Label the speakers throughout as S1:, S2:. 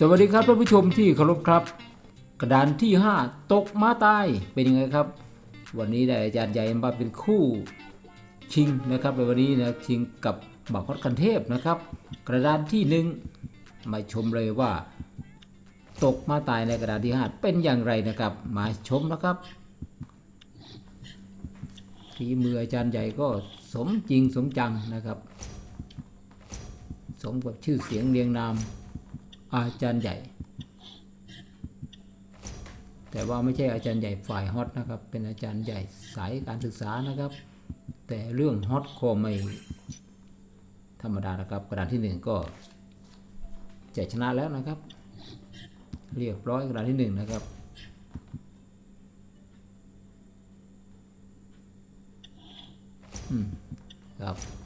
S1: สวัสดีครับท่านผู้ชมที่เคารพครับ กระดานที่ 5 ตกมาตายเป็นยังไงครับ วันนี้ได้อาจารย์ใหญ่มาเป็นคู่ชิงนะครับในวันนี้นะชิงกับบักฮอดคันเทพนะครับ กระดานที่หนึ่งมาชมเลยว่า ตกมาตายในกระดานที่ 5 เป็นอย่างไรนะครับ มาชมนะครับฝีมืออาจารย์ใหญ่ก็สมจริงสมจังนะครับ สมกับชื่อเสียงเรียงนาม อาจารย์ใหญ่ แต่ว่าไม่ใช่อาจารย์ใหญ่ฝ่ายฮอตนะครับ เป็นอาจารย์ใหญ่สายการศึกษานะครับ แต่เรื่องฮอตก็ไม่ธรรมดานะครับ กระดานที่หนึ่งก็จะชนะแล้วนะครับ เรียบร้อยกระดานที่หนึ่งนะครับอืมครับ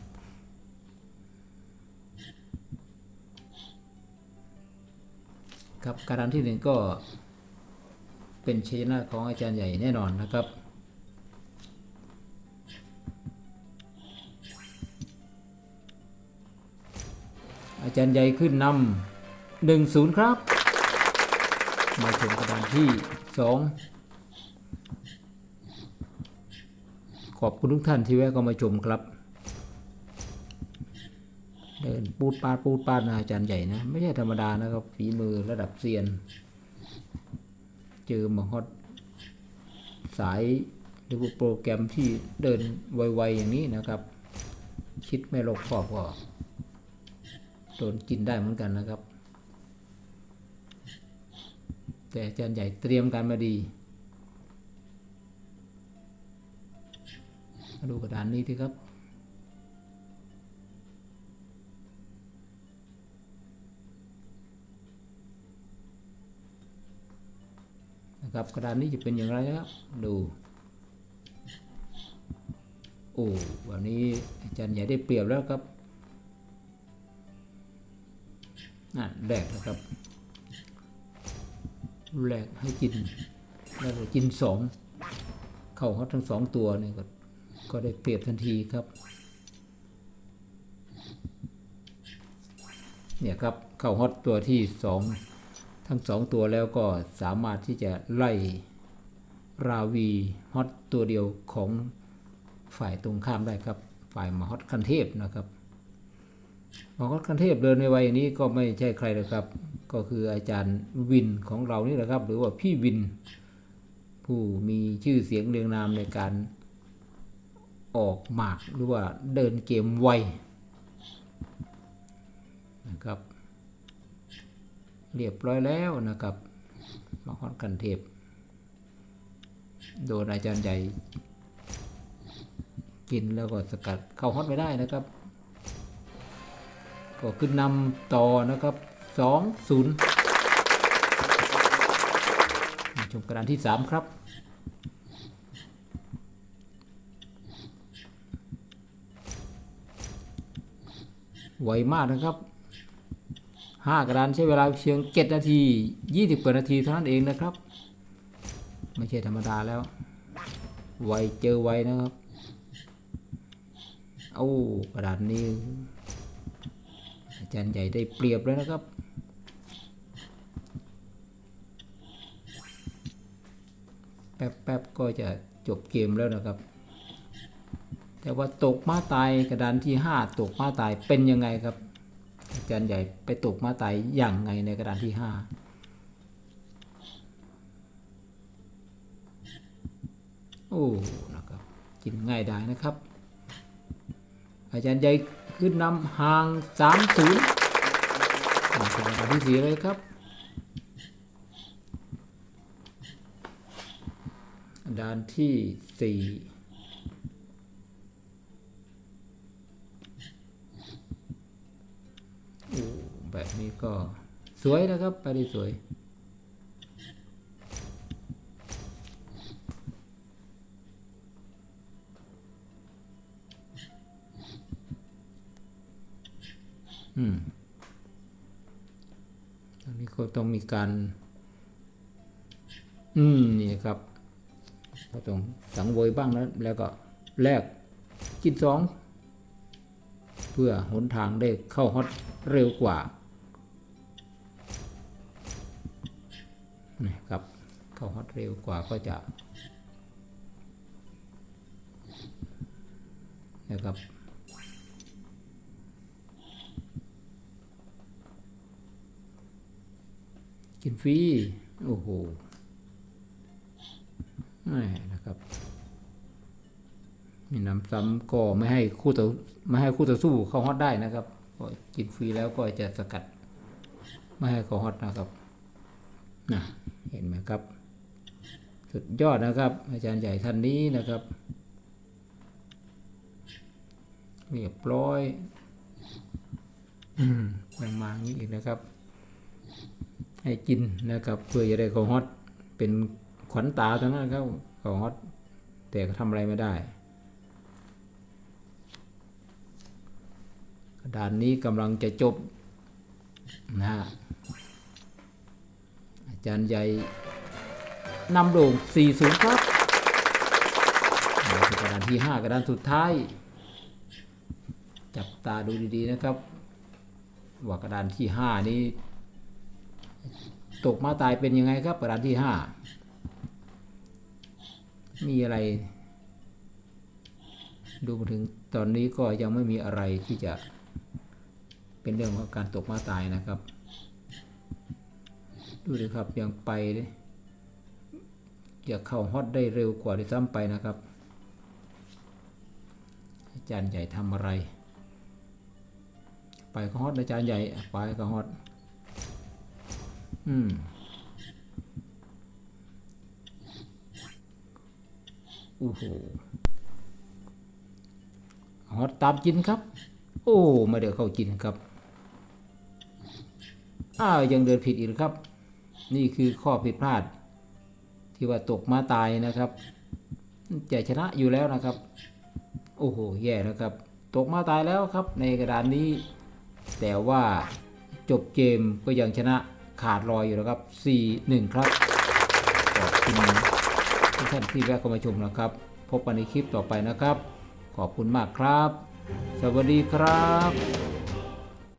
S1: ครับการันที่หนึ่งก็เป็นชัยชนะของอาจารย์ใหญ่แน่นอนนะครับ อาจารย์ใหญ่ขึ้นนำหนึ่งศูนย์ครับมาถึงกระดานที่สองขอบคุณทุกท่านที่แวะเข้ามาชมครับ เดินปูดปาดปูดปาดนะอาจารย์ใหญ่นะ ไม่ใช่ธรรมดานะครับฝีมือระดับเซียน เจอมาฮอตสายหรือว่าโปรแกรมที่เดินไวๆอย่างนี้นะครับ คิดไม่รอบคอบก็โดนกินได้เหมือนกันนะครับ แต่อาจารย์ใหญ่เตรียมการมาดีมาดูกระดานนี้ทีครับ ครับกระดานนี้จะเป็นอย่างไรนะครับ ดูโอ้วันนี้อาจารย์ใหญ่ได้เปรียบแล้วครับอะแรกนะครับแรกให้กินแล้วกินสองเข้าฮอตทั้งสองตัวเนี่ยก็ก็ได้เปรียบทันทีครับ เนี่ยครับเข้าฮอตตัวที่สอง ทั้งสองตัวแล้วก็สามารถที่จะไล่ราวีฮอตตัวเดียวของฝ่ายตรงข้ามได้ครับ ฝ่ายมฮอตคันเทพนะครับมฮอตคันเทพเดินในวัยนี้ก็ไม่ใช่ใครเลยครับ ก็คืออาจารย์วินของเรานี่แหละครับ หรือว่าพี่วิน ผู้มีชื่อเสียงเรียงนามในการออกหมากหรือว่าเดินเกมไวนะครับ เรียบร้อยแล้วนะครับมาฮอดกันเทพโดนอาจารย์ใหญ่ กินแล้วก็สกัดเข้าฮอตไม่ได้นะครับ ก็ขึ้นนำต่อนะครับสองศูนย์มาชมกระดานที่สามครับไวมากนะครับ ห้ากระดานใช้เวลาเพียงเจ็ดนาทียี่สิบกว่านาทีเท่านั้นเองนะครับ ไม่ใช่ธรรมดาแล้ว ไวเจอไวนะครับเอากระดานนี้อาจารย์ใหญ่ได้เปรียบแล้วนะครับแป๊บๆก็จะจบเกมแล้วนะครับ แต่ว่าตกมาตายกระดานที่ 5 ตกมาตายเป็นยังไงครับ อาจารย์ใหญ่ไปตกมาตายอย่างไงในกระดานที่ห้าโอ้นะครับกินง่ายได้นะครับ อาจารย์ใหญ่ขึ้นนำห่างสามศูนย์มาถึงกระดานที่สี่เลยครับกระดานที่สี่ โอ้แบบ นี้ก็สวยนะครับไปได้สวย อืมอันนี้ก็ต้องมีการ อืม นี่ครับ ก็ต้องสังเวยบ้างแล้ว แล้วก็แลกกินสอง เพื่อหนทางได้เข้าฮอตเร็วกว่า นะครับเข้าฮอตเร็วกว่าก็จะนะครับกินฟรี โอ้โหนะครับ มีน้ำซ้ำก็ไม่ให้คู่ต่อไม่ให้คู่ต่อสู้เข้าฮอตได้นะครับก็กินฟรีแล้วก็จะสกัด ไม่ให้เข้าฮอตนะครับนะ เห็นไหมครับ สุดยอดนะครับ อาจารย์ใหญ่ท่านนี้นะครับ เรียบร้อยอืมยังมาอย่างนี้อีกนะครับ ให้กินนะครับ เพื่อจะได้เข้าฮอตเป็นขวัญตาทั้งนั้นครับเข้าฮอตแต่ก็ทำอะไรไม่ได้ด่านนี้กำลังจะจบนะฮะ จารย์ใหญ่นำโด่ง40 ครับกระดานที่ 5 กระดานสุดท้าย จับตาดูดีๆนะครับ ว่ากระดานที่ 5 นี้ ตกมาตายเป็นยังไงครับ กระดานที่ 5 มีอะไร ดูมาถึงตอนนี้ก็ยังไม่มีอะไรที่จะเป็นเรื่องของการตกมาตายนะครับ ดูดิครับยังไปเลยอยากเข้าฮอตได้เร็วกว่าที่ซ้ำไปนะครับ อาจารย์ใหญ่ทำอะไร ไปก็ฮอตอาจารย์ใหญ่ไปก็ฮอตอืมโอ้โหฮอตตามจินครับ โอ้ไม่ได้เข้าจินครับอ้าวยังเดินผิดอีกครับ นี่คือข้อผิดพลาด ที่ว่าตกมาตายนะครับจะชนะอยู่แล้วนะครับ โอ้โห แย่นะครับ ตกมาตายแล้วครับ ในกระดานนี้ แต่ว่าจบเกมก็ยังชนะขาดลอยอยู่นะครับ 4-1 ครับขอบคุณทุกท่านที่แวะเข้ามาชมนะครับ พบกันในคลิปต่อไปนะครับ ขอบคุณมากครับ สวัสดีครับ